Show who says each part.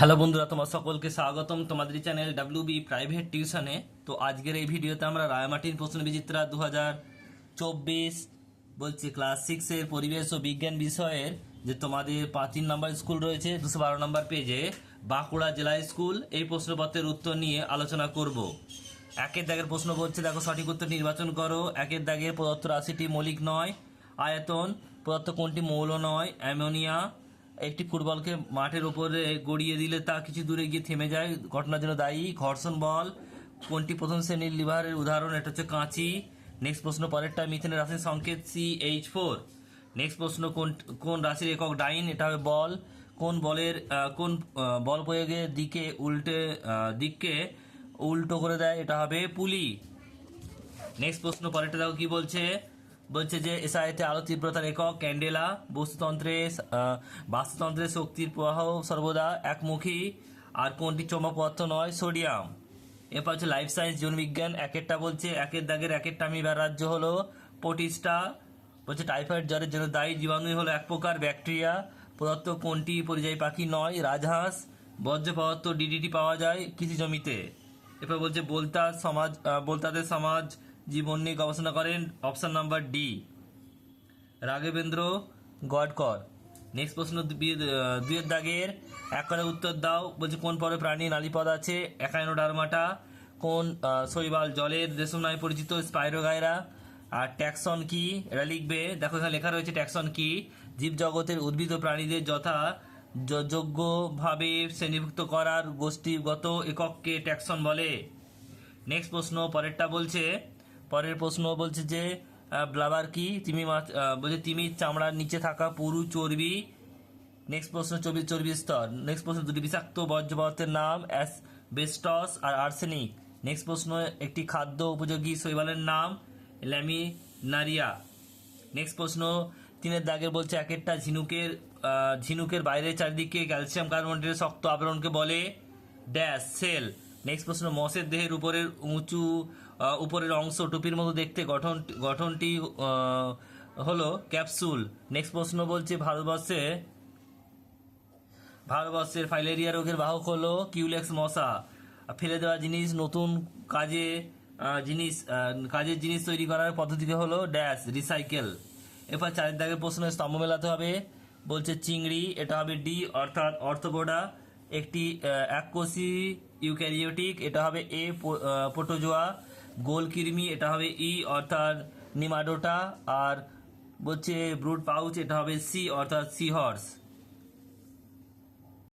Speaker 1: Hello বন্ধুরা, তোমার সকলকে স্বাগতম তোমাদের চ্যানেল ডাব্লিউ বি প্রাইভেট টিউশনে তো আজকের এই ভিডিওতে আমরা রায়মাটির প্রশ্ন বিচিত্রা দু হাজার চব্বিশ, বলছি ক্লাস সিক্সের পরিবেশ ও বিজ্ঞান বিষয়ের যে তোমাদের পাঁচ তিন নম্বর স্কুল রয়েছে, দুশো বারো নম্বর পেজে বাঁকুড়া জেলা স্কুল এই প্রশ্নপত্রের উত্তর নিয়ে আলোচনা করব। একের দাগের প্রশ্ন বলছে দেখো সঠিক উত্তর নির্বাচন করো। একের দাগের প্রদত্ত রাশিটি মৌলিক নয়, আয়তন, প্রদত্ত কোনটি মৌল নয়, অ্যামোনিয়া একটি ফুটবলকে মাঠের উপরে গড়িয়ে দিলে তা কিছু দূরে গিয়ে থেমে যায়। ঘটনার জন্য দায়ী ঘর্ষণ বল। কোনটি প্রথম শ্রেণির লিভারের উদাহরণ? এটা হচ্ছে কাঁচি। নেক্সট প্রশ্ন, পরেরটা মিথেনের রাশির সংকেত সি এইচ ফোর নেক্সট প্রশ্ন, কোন কোন রাশির একক ডাইন? এটা হবে বল। কোন বলের কোন বল প্রয়োগের দিকে উল্টে দিককে উল্টো করে দেয়? এটা হবে পুলি। নেক্সট প্রশ্ন, পরেরটা দেখো কি বলছে? বলছে যে এসআইতে আলো তীব্রতার একক, ক্যান্ডেলা, বস্তুতন্ত্রে বাস্তুতন্ত্রে শক্তির প্রবাহ সর্বদা একমুখী। আর কোনটি চমক পদার্থ নয়? সোডিয়াম। এরপর হচ্ছে লাইফ সায়েন্স জীবন বিজ্ঞান একেরটা বলছে, একের দাগের একেরটা আমিবার রাজ্য হলো পটিস্টা বলছে টাইফয়েড জ্বরের জন্য দায়ী জীবাণু হলো এক প্রকার ব্যাকটেরিয়া। পদার্থ কোনটি পরিযায়ী পাখি নয়? রাজহাঁস। বর্জ্য পদার্থ ডিডিটি পাওয়া যায় কৃষি জমিতে। এরপর বলছে বলতার সমাজ বলতাদের সমাজ জীবন নিয়ে গবেষণা করেন option number D. Raghavendra Gadkar. Next প্রশ্ন দুইয়ের দাগের, এক করে উত্তর দাও। বলছে, কোন পরে প্রাণী নালীপদ আছে? একাইনোডারমাটা। কোন শৈবাল জলের রেশম নামে পরিচিত স্পাইরোগায়রা আর ট্যাক্সন কি? এটা লিখবে। দেখো, এখানে লেখা রয়েছে ট্যাক্সন কি? জীবজগতের উদ্ভিদ ও প্রাণীদের যথা যোগ্যভাবে শ্রেণীভুক্ত করার গোষ্ঠীগত একককে ট্যাক্সন বলে। নেক্সট প্রশ্ন, পরেরটা বলছে পরের প্রশ্ন বলছে যে ব্লাবার কি? তিমি মাছ বলছে তিমির চামড়ার নিচে থাকা পুরু চর্বি। নেক্সট প্রশ্ন, চর্বি চর্বি স্তর। নেক্সট প্রশ্ন, দুটি বিষাক্ত বর্জ্য পদার্থের নাম অ্যাস বেস্টস আর আর্সেনিক। নেক্সট প্রশ্ন, একটি খাদ্য উপযোগী শৈবালের নাম ল্যামিনারিয়া। নেক্সট প্রশ্ন, তিনের দাগের বলছে এক একটা ঝিনুকের ঝিনুকের বাইরে চারিদিকে ক্যালসিয়াম কার্বনেটের শক্ত আবরণকে বলে ড্যাশ, সেল। নেক্সট প্রশ্ন মসের দেহের উপরের উঁচু উপরের অংশ টুপির মতো দেখতে গঠন, গঠনটি হলো ক্যাপসুল। নেক্সট প্রশ্ন বলছে, ভারতবর্ষে, ভারতবর্ষের ফাইলেরিয়া রোগের বাহক হলো কিউলেক্স মশা। ফেলে দেওয়া জিনিস, নতুন কাজে জিনিস কাজের জিনিস তৈরি করার পদ্ধতিকে হলো ড্যাশ, রিসাইকেল। এরপর চারের দাগে প্রশ্ন, স্তম্ভ মেলাতে হবে। বলছে, চিংড়ি, এটা হবে ডি, অর্থাৎ অর্থবোডা, একটি এককোষী ইউক্যারিওটিক, এটা হবে এ পোটোজোয়া গোল কৃমি এটা হবে ই অর্থাৎ নিমাডোটা, আর বলছে ব্রুট পাউচ এটা হবে সি অর্থাৎ সি হর্স